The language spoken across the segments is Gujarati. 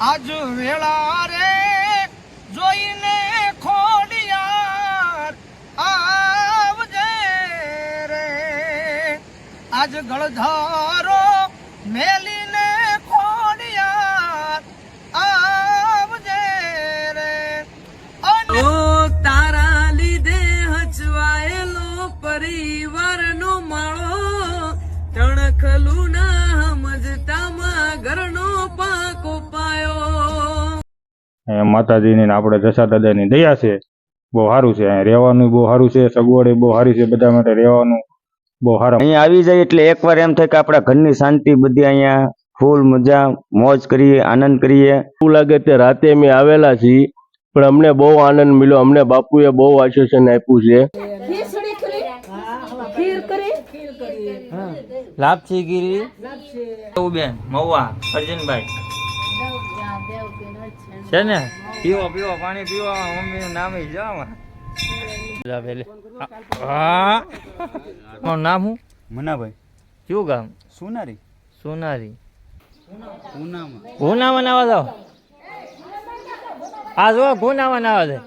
આજ વેળા રે જોઈને ખોડિયાર આવજે રે. આજ ગળધારો મેલીને ખોડિયાર આવજે રે. ઓ તારા લીધે હચવાયેલો પરિવારનો માળો તણખલું ના સમજતામાં ઘરનો માતાજીની ને આપણે જસા દાદાની દયા છે. બહુ સારું છે અહીંયા રહેવાનું બહુ સારું છે સગવડ બહુ સારી છે બધા માટે રહેવાનું બહુ સારા. અહીંયા આવી જાય એટલે એકવાર એમ થાય કે આપણા ઘરની શાંતિ બધી અહીંયા ફૂલ મજા મોજ કરીએ આનંદ કરીએ. એવું લાગે તે રાતે અમે આવેલા છીએ પણ અમને બહુ આનંદ મળ્યો અમને બાપુએ બહુ આશ્વાસન આપ્યું છે. લાપસી ગીરી બેન મહુવા અર્જુનભાઈ. છે ને? પીવો પીવો પાણી પીવો મમ્મી નું નામ જાઓ. પેલે હા. તમારું નામ શું? મનાભાઈ. કયું ગામ? સોનારી. સોનારી. ગુનામાં. નાવા જાઓ. આ જો ગુનામાં નાવા છે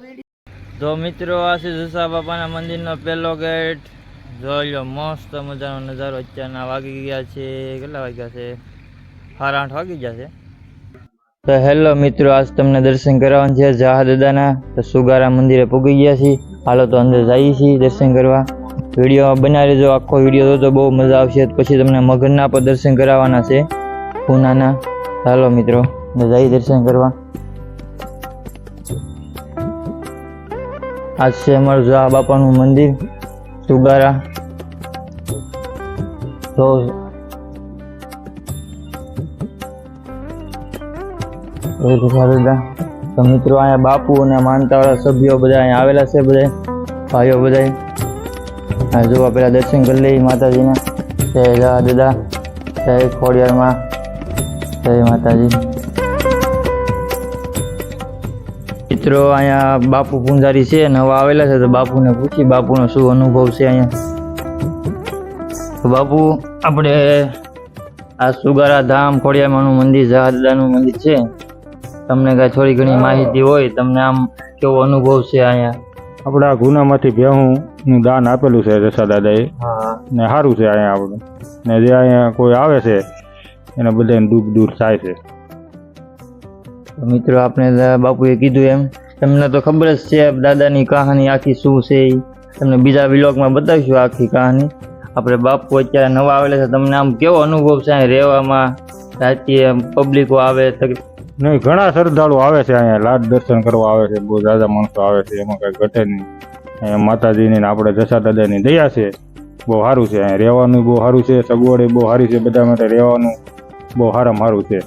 તો મિત્રો આ છે જસા બાપાના મંદિરનો પહેલો ગેટ. જોઈ લો મસ્ત મજાનો નજારો અત્યારના વાગી ગયા છે. કેટલા વાગ્યા છે? સાડા આઠ વાગી ગયા છે. તો હેલો મિત્રો, આજ તમને દર્શન કરાવવાનું છે જહા દાદાના તો સુગારા મંદિરે પૂગી ગયા છીએ. હાલો તો અંદર જઈએ છીએ દર્શન કરવા. વીડિયો બનાવી લેજો આખો વીડિયો તો બહુ મજા આવશે. પછી તમને મગરના પર દર્શન કરાવવાના છે, પૂનાના. ચાલો મિત્રો જઈ દર્શન કરવા. આજ છે અમારું જહા બાપાનું મંદિર, સુગારા. તો દાદા તો મિત્રો, અહીંયા બાપુ અને માનતાવાળા સભ્યો બધા અહીંયા આવેલા છે બધા. ભાઈઓ બધા જોવા પેલા દર્શન કરી લઈ માતાજીના. જય દાદા દાદા જય ખોડિયારમાં. જય માતાજી. મિત્રો, અહીંયા બાપુ પૂંજારી છે નવા આવેલા છે તો બાપુને પૂછી, બાપુનો શું અનુભવ છે અહીંયા? બાપુ, આપણે આ સુગારા ધામ ખોડિયામાનું મંદિર જહાદાનું મંદિર છે. તમને કાંઈ થોડી ઘણી માહિતી હોય તમને આમ કેવો અનુભવ છે અહીંયા? આપણે આ ગુનામાંથી ભેહું દાન આપેલું છે રસા દાદાએ ને સારું છે અહીંયા આપણું. ને જે અહીંયા કોઈ આવે છે એને બધાને દુઃખ દૂર થાય છે. મિત્રો આપણે બાપુએ કીધું એમ તમને તો ખબર જ છે દાદાની કહાની આખી શું છે એ તમને બીજા વિલોગમાં બતાવીશું આખી કહાની. આપણે બાપુ અત્યારે નવા આવેલા છે તમને આમ કેવો અનુભવ છે અહીં રહેવામાં? રાતે પબ્લિકો આવે નહીં ઘણા શ્રદ્ધાળુ આવે છે અહીંયા. લાડ દર્શન કરવા આવે છે બહુ ઝાઝા માણસો આવે છે એમાં કંઈ ઘટે નહીં. અહીંયા માતાજીની ને આપણે જસા દાદાની દયા છે. બહુ સારું છે અહીંયા. રહેવાનું બહુ સારું છે સગવડ બહુ સારી છે બધા માટે રહેવાનું બહુ સારામાં સારું છે.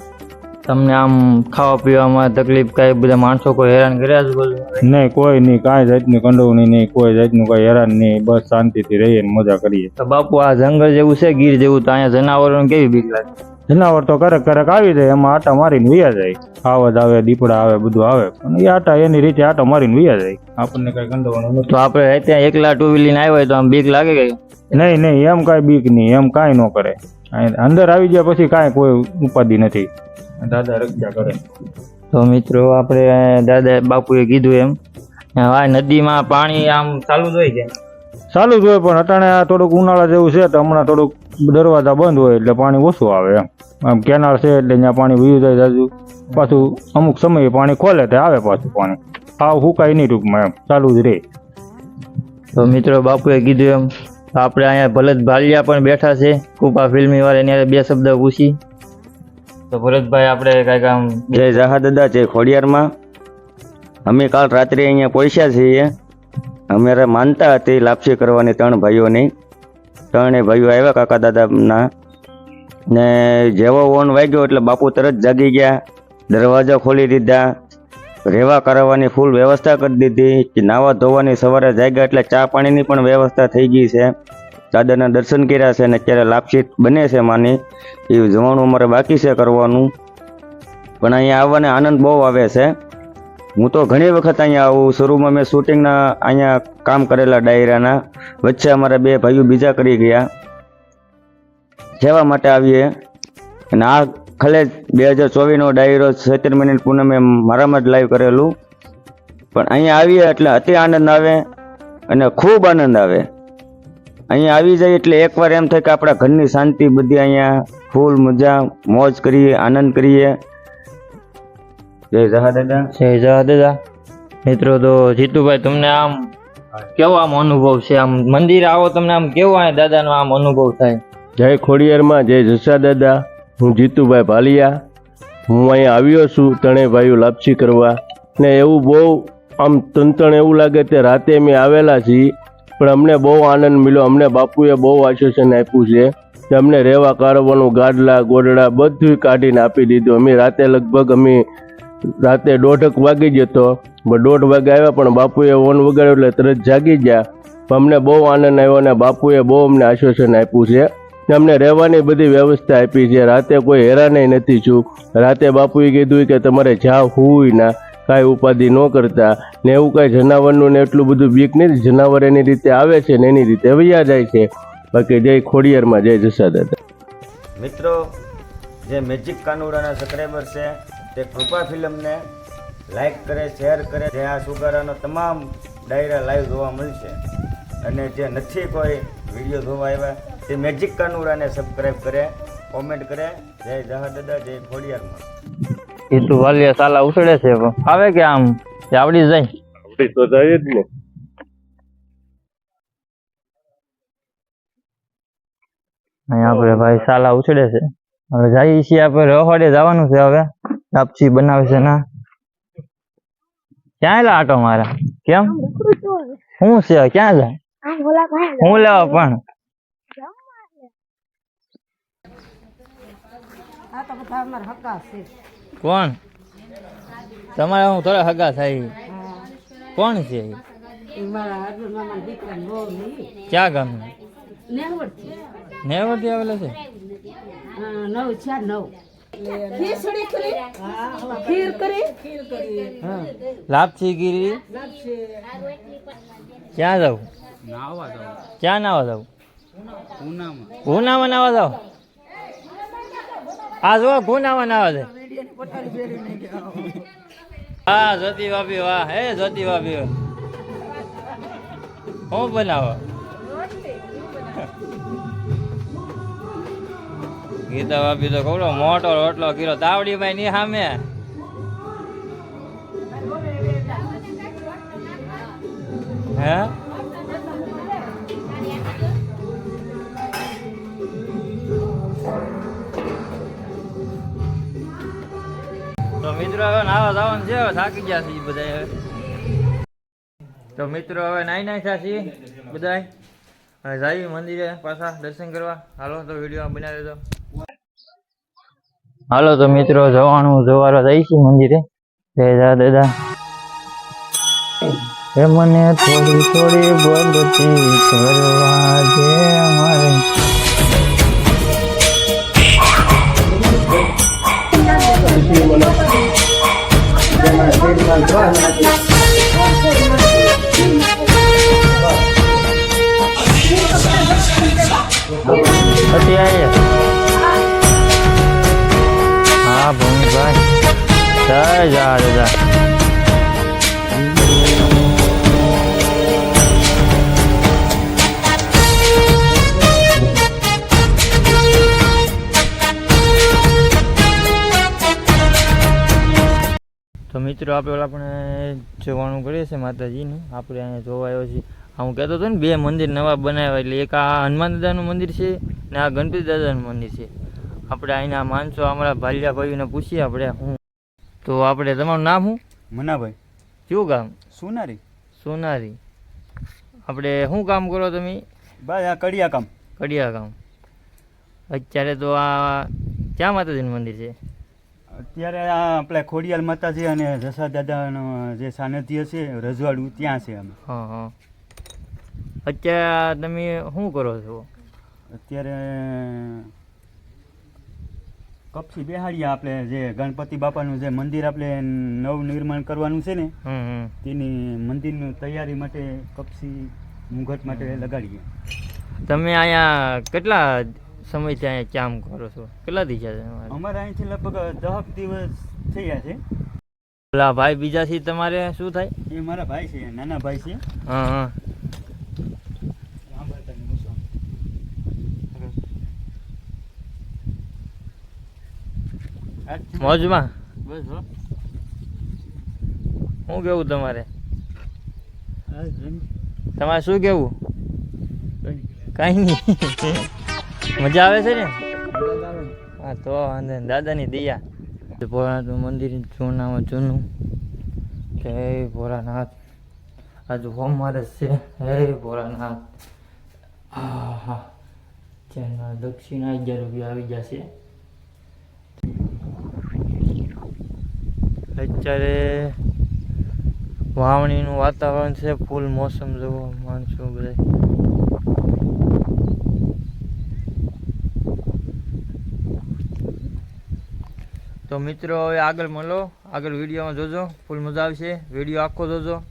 તમને આમ ખાવા પીવામાં તકલીફ કાંઈ બધા માણસો કોઈ હેરાન કર્યા છે બોલ નહીં કોઈ નહીં કાંઈ જાતની કંડવણી નહીં કોઈ જાતનું કાંઈ હેરાન નહીં. બસ શાંતિથી રહીએ મજા કરીએ. તો બાપુ આ જંગલ જેવું છે ગીર જેવું? તો અહીંયા જનાવરોને કેવી બીક લાગે? જનાવર તો ક્યારેક ક્યારેક આવી જાય એમાં આટા મારીને વયા જાય. આવજ આવે દીપડા આવે બધું આવે. પણ એ આટા એની રીતે આટા મારીને વયા જાય. આપણને કઈ નથી. તો આપણે ત્યાં એકલા ટુ વ્હીલ લઈને આવ્યા હોય તો આમ બીક લાગે કે? નહીં નહીં એમ કાંઈ બીક નહીં એમ કાંઈ ન કરે. અંદર આવી ગયા પછી કાંઈ કોઈ ઉપાધિ નથી. દાદા રક્ષા કરે. તો મિત્રો આપણે દાદા બાપુએ કીધું એમ હા નદીમાં પાણી આમ ચાલુ જ હોય છે. ચાલુ જ હોય પણ અટાણે આ થોડુંક ઉનાળા જેવું છે તો હમણાં થોડુંક દરવાજા બંધ હોય એટલે પાણી ઓછું આવે એમ. આમ કેનાલ છે એટલે ત્યાં પાણી વયું જાય જાજુ. પાછું અમુક સમયે પાણી ખોલે તો આવે પાછું પાણી. આવ હુકાય નહીં ટૂંકમાં એમ. ચાલુ જ રહે. તો મિત્રો બાપુએ કીધું એમ તો આપણે અહીંયા ભરત ભાલિયા પણ બેઠા છે. કૃપા ફિલ્મી વાળા એની બે શબ્દ પૂછી. તો ભરતભાઈ આપણે કાંઈક આમ જય જહા દાદા જય ખોડિયારમાં. અમે કાલ રાત્રે અહીંયા પહોંચ્યા છીએ. અમારે માનતા હતી લાપસી કરવાની ત્રણ ભાઈઓની. ત્રણેય ભાઈઓ આવ્યા કાકા દાદાના. ને જેવો ઓન વાગ્યો એટલે બાપુ તરત જાગી ગયા, દરવાજા ખોલી દીધા રહેવા કરાવવાની ફૂલ વ્યવસ્થા કરી દીધી કે નાવા ધોવાની સવારે જાગ્યા એટલે ચા પાણીની પણ વ્યવસ્થા થઈ ગઈ છે. દાદાના દર્શન કર્યા છે અને અત્યારે લાપસી બને છે માની. એ જવાનું અમારે બાકી છે કરવાનું. પણ અહીંયા આવવાને આનંદ બહુ આવે છે. હું તો ઘણી વખત અહીંયા આવું શરૂમાં મેં શૂટિંગના અહીંયા કામ કરેલા ડાયરાના. વચ્ચે અમારા બે ભાઈઓ બીજા કરી ગયા. જેવા માટે આવીએ. અને આ ખાલે બે હજાર ચોવીસનો ડાયરો સત્તર મિનિટ પૂનમે મારામાં જ લાઈવ કરેલું. પણ અહીંયા આવીએ એટલે અતિ આનંદ આવે અને ખૂબ આનંદ આવે. અહીંયા આવી જાય એટલે એકવાર એમ થાય કે આપણા ઘરની શાંતિ બધી અહીંયા, ફૂલ મજા, મોજ કરીએ, આનંદ કરીએ. જય જહા દાદા. જય જહા દાદા. મિત્રો તો જીતુભાઈ તમને આમ કેવો આમ અનુભવ છે? આમ મંદિર આવો તમને આમ કેવો આ દાદાનો આમ અનુભવ થાય? જય ખોડિયારમાં જય જસા દાદા. હું જીતુભાઈ ભાલિયા. હું અહીંયા આવ્યો છું ત્રણેય ભાઈઓ લાપસી કરવા. ને એવું બહુ આમ તંતણ એવું લાગે તે રાતે અમે આવેલા છીએ. પણ અમને બહુ આનંદ મળ્યો. અમને બાપુએ બહુ આશ્વાસન આપ્યું છે કે અમને રહેવા કાઢવાનું ગાડલા ગોડડા બધું કાઢીને આપી દીધું. અમે રાતે લગભગ અમે રાતે દોઢક વાગી જતો પણ દોઢ વાગે આવ્યા, પણ બાપુએ ઓન વગાડ્યો એટલે તરત જાગી ગયા. પણ અમને બહુ આનંદ આવ્યો અને બાપુએ બહુ અમને આશ્વાસન આપ્યું છે. અમને રહેવાની બધી વ્યવસ્થા આપી છે. રાતે કોઈ હેરાને નથી છું. રાતે બાપુએ કીધું કે તમારે જ્યાં હોય ના, કાંઈ ઉપાધિ ન કરતા. ને એવું કાંઈ જનાવરનું ને એટલું બધું બીક નથી. જનાવર એની રીતે આવે છે ને એની રીતે વૈયા જાય છે. બાકી જય ખોડિયારમાં જય જસા દાદા મિત્રો, જે મેજિક કાનુડાના સબસ્ક્રાઈબર છે તે કૃપા ફિલ્મને લાઈક કરે શેર કરે જે આ સુગારાનો તમામ ડાયરા લાઈવ જોવા મળશે. અને જે નથી કોઈ વીડિયો જોવા આવ્યા તે મેજિક કાનુરાને સબસ્ક્રાઈબ કરે કોમેન્ટ કરે. જય જહા દાદા જય ખોડિયારમાં. જીતુ વાલિયા સાલા ઉછળે છે આવે કે આમ? આવડી જાય. તો જાય જ ને. અહીંયા આપણે ભાઈ સાલા ઉછળે છે. હવે જઈએ છીએ આપણે રહોડે જવાનું છે હવે. લાપસી બનાવે છે ના? ક્યાં આટો મારા? કેમ? હું છે ક્યાં જાય હું લેવા પણ. કોણ? તમારે હું થોડા હગા થાય કોણ છે? ક્યાં ગામનું? નેવરથી આવેલા છે? નવ ચાર નવ. ખીર કરી? લાપસી ગીરી? ક્યાં જાવ ક્યાં નાવા જાવ ગુનામાં. નાવા જાવ આ જો ગુનામાં નાવા છે હા જ્યોતિ ભાભી વાહ. હે જ્યોતિ ભાભી. હું બનાવો? ગીતા બાપી તો કવડો મોટો રોટલો કીરો તાવડી ભાઈ ની સામે હે? તો મિત્રો હવે નાવા જવાનું છે થાકી ગયા છે બધા તો મિત્રો હવે નાઈ નાખ્યા છીએ બધા જઈએ મંદિરે પાછા દર્શન કરવા. હાલો, તો વીડિયો બનાવી દો હાલો તો મિત્રો, જવાનું જોવાનો જઈશું મંદિરે. જય દાદા હે મને થોડી થોડી બોલતી કરવા દે અમારે પછી હા ભૂમિભાઈ જય જા દાદા તો મિત્રો, આપણે ઓલા આપણે જોવાનું કરીએ છીએ માતાજીનું. આપણે અહીંયા જોવા આવ્યો છીએ. હું કહેતો હતો ને, બે મંદિર નવા બનાવ્યા, એટલે એક આ હનુમાન દાદાનું મંદિર છે ને આ ગણપતિ દાદાનું મંદિર છે. આપણે અહીંના માણસો અમારા ભાલિયા ભાઈઓને પૂછીએ આપણે હું. તો આપણે તમારું નામ શું? મનાભાઈ. કયું ગામ? સોનારી. સોનારી. આપણે શું કામ કરો તમે? બસ આ કડિયા કામ. કડિયા કામ. અત્યારે તો આ ક્યાં માતાજીનું મંદિર છે? અત્યારે આ આપણે ખોડિયાલ માતાજી અને જસા દાદાનો જે સાનિધ્ય છે રજવાડું ત્યાં છે અમે. હા હા. અત્યારે તમે શું કરો છો? અત્યારે કપસી બેહાડીએ આપણે જે ગણપતિ બાપાનું જે મંદિર આપણે નવ નિર્માણ કરવાનું છે ને તેની મંદિરની તૈયારી માટે કપસી મુઘટ માટે લગાડીએ. તમે અહીંયા કેટલા સમયથી અહીંયા કામ કરો છો? કેટલા દી છે અમારે અહીંથી લગભગ દહક દિવસ થયા છે. પેલા ભાઈ બીજાથી તમારે શું થાય? એ મારા ભાઈ છે નાના ભાઈ છે. હા હા. મોજમાં? બસ હો. શું કેવું તમારે? તમારે શું કેવું? કઈ નહીં. મજા આવે છે ને? હા તો વાંધો. દાદાની દયા. ભોળાનાથનું મંદિર જૂનામાં જૂનું. જય ભોળાનાથ આજે હોમ મારે છે. હે ભોળાનાથ. હા હા જેના દક્ષિણા અગિયાર રૂપિયા આવી જશે. અત્યારે વાવણીનું વાતાવરણ છે, ફૂલ મોસમ જોવો માણસો બધા તો મિત્રો, હવે આગળ મળો, આગળ વિડીયોમાં જોજો, ફૂલ મજા આવશે, વીડિયો આખો જોજો.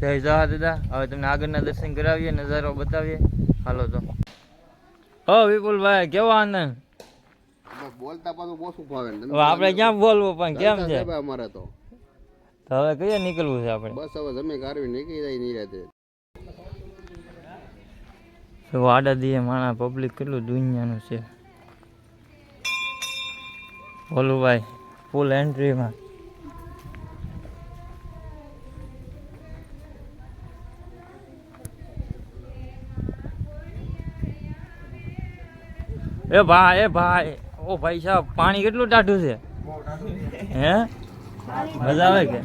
જય જવા દાદા. હવે તમને આગળના દર્શન કરાવીએ, નજારો બતાવીએ. હાલો તો. હો વિપુલભાઈ, કેવો આનંદ? બોલતા પાછું ઓછું ફાવે આપણે ક્યાં બોલવું પણ? કેમ છે? અમારે તો. હવે કયા નીકળવું છે આપણે. બસ હવે જમે કારવી નીકળી જાય નહીં રહેતે તો દીએ માણા પબ્લિક કેટલું દુનિયાનું છે. બોલું ભાઈ ફૂલ એન્ટ્રીમાં એ ભાઈ એ ભાઈ. ઓ ભાઈ સાહેબ પાણી કેટલું ટાઢું છે? હે? મજા આવે કે?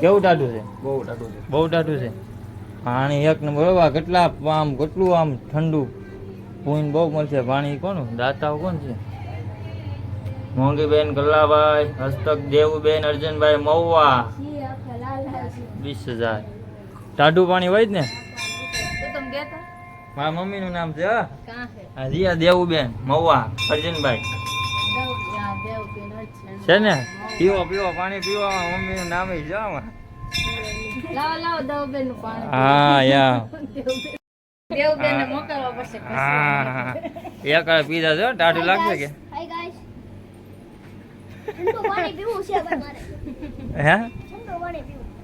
કેવું ટાઢું છે? બહુ ટાઢું છે. બહુ ટાઢું છે? પાણી એક નંબર બરોબર કેટલા આમ કેટલું આમ ઠંડુ પૂન બહુ મળશે. પાણી કોનું? દાતાઓ કોણ છે? મોંઘીબેન ગલ્લાભાઈ હસ્તક દેવુબેન અર્જનભાઈ મહુવા. વીસ હજાર. ટાઢું પાણી હોય જ ને? મારા મમ્મીનું નામ છે હો. આ રિયા દેવુબેન મહુવા અર્જનભાઈ. છે ને? પીવો પીવો પાણી પીવો નામ દવબેનનું પાણી. હા યા. ને એક પીધા છે ટાઢું લાગશે કે? હે?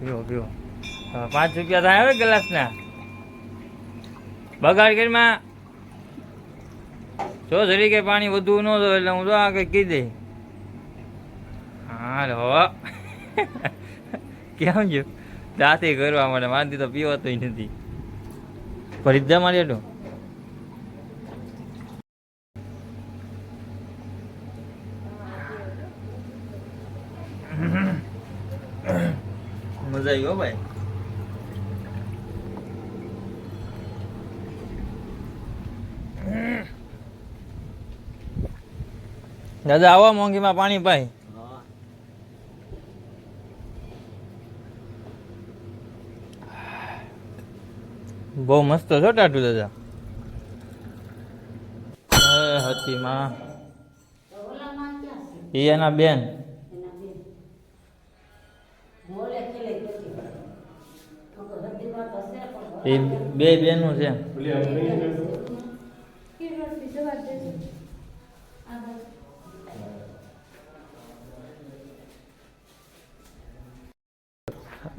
પીવો. પીવો પાંચ રૂપિયા થાય હવે ગ્લાસના? બગાડ કરીમાં જો જરી કે પાણી વધુ ન જો એટલે હું તો આ કંઈક કીધે હા રો કેમ જો દાંતે કરવા માટે માનતી તો પીવાતો નથી. ફરીદા મારી એટલું મજા આવી હો ભાઈ. દાદા, આવો મોંઘીમાં પાણી પાય બહુ મસ્ત છો ટાટુ દાદા. એ હતી માં. ઈ એના બેન. એ બે બેનું છે.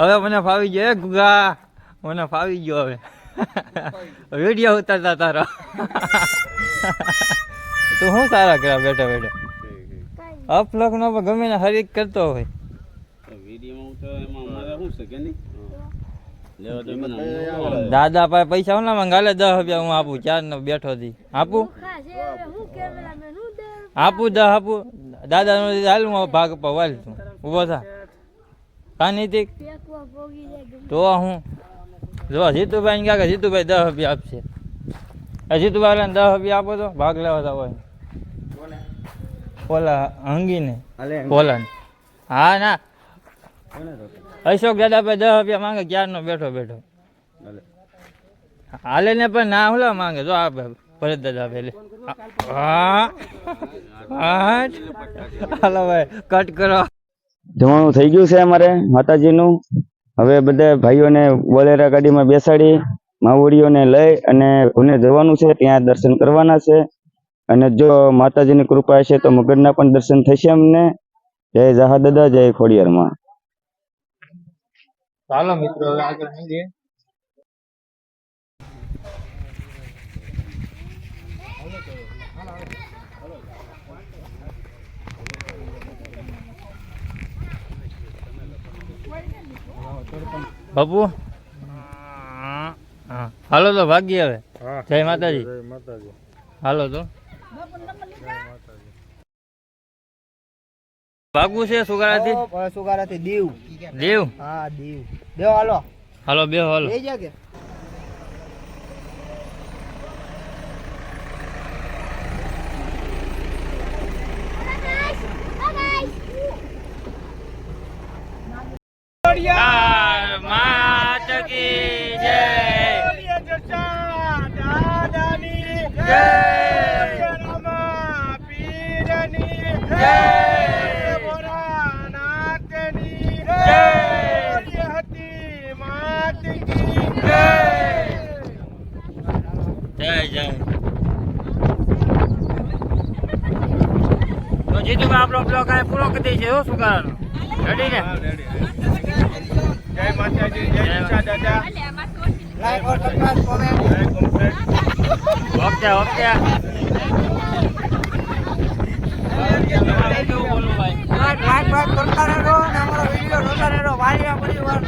હવે મને ફાવી ગયો એ ગુગા? મને ફાવી ગયો હવે. વીડિયો ઉતારતા તારો. તું શું સારા કર્યા બેઠા બેઠા. અપલોક નો પણ ગમે ને હરીક કરતો હોય. દાદા પાસે પૈસા હું ના મંગાલે દસ રૂપિયા હું આપું. ચાર નો બેઠો થી આપું? ખા છે હવે હું કેમેરામેન હું દે આપું દસ આપું. દાદા નો હાલ હું ભાગ પર વાલ તું. ઊભો થા. કા નીતિક. તો હું. જો જીતુભાઈ ને કે જીતુભાઈ દસ રૂપિયા આપશે. આ જીતુભાઈ દસ રૂપિયા આપો તો ભાગ લેવા હોય ઓલા હંગીને. પોલાને હા ના. અશોક દાદા ભાઈ દસ રૂપિયા માંગે ક્યારનો બેઠો બેઠો? હાલે. ને પણ ના હુલા માંગે. જો આપે ભરત દાદા પેલે હા. હા. હાલો ભાઈ કટ કરો. જમવાનું થઈ ગયું છે અમારે, માતાજીનું. હવે બધા ભાઈઓને બોલેરા ગાડીમાં બેસાડી, માવડીઓને લઈ અને પુણે જવાનું છે, ત્યાં દર્શન કરવાના છે. અને જો માતાજીની કૃપા હશે તો મગરના પણ દર્શન થશે અમને. જય જહા દાદા, જય ખોડિયારમાં. ચાલો મિત્રો આગળ મળીએ બાપુ? હાલો તો ભાગી હવે. જય માતાજી. હાલો તો. ભાગવું છે સુગારાથી? સુગારાથી દીવ. દેવ? હા દીવ. દેવ હાલો. હાલો બે હાલો લઈ જા કે માત કી જય જય જય તો આપણો બ્લોગ આ પૂરો કરી દઈએ છે હો શું કરવાનું? રેડી ને? જય માતાજી જય દાદા. લાઈક ઓર subscribe comment okay okay like like કરતા રહેજો અને અમારો વીડિયો જોતા રહેજો. વાલિયા પરિવાર.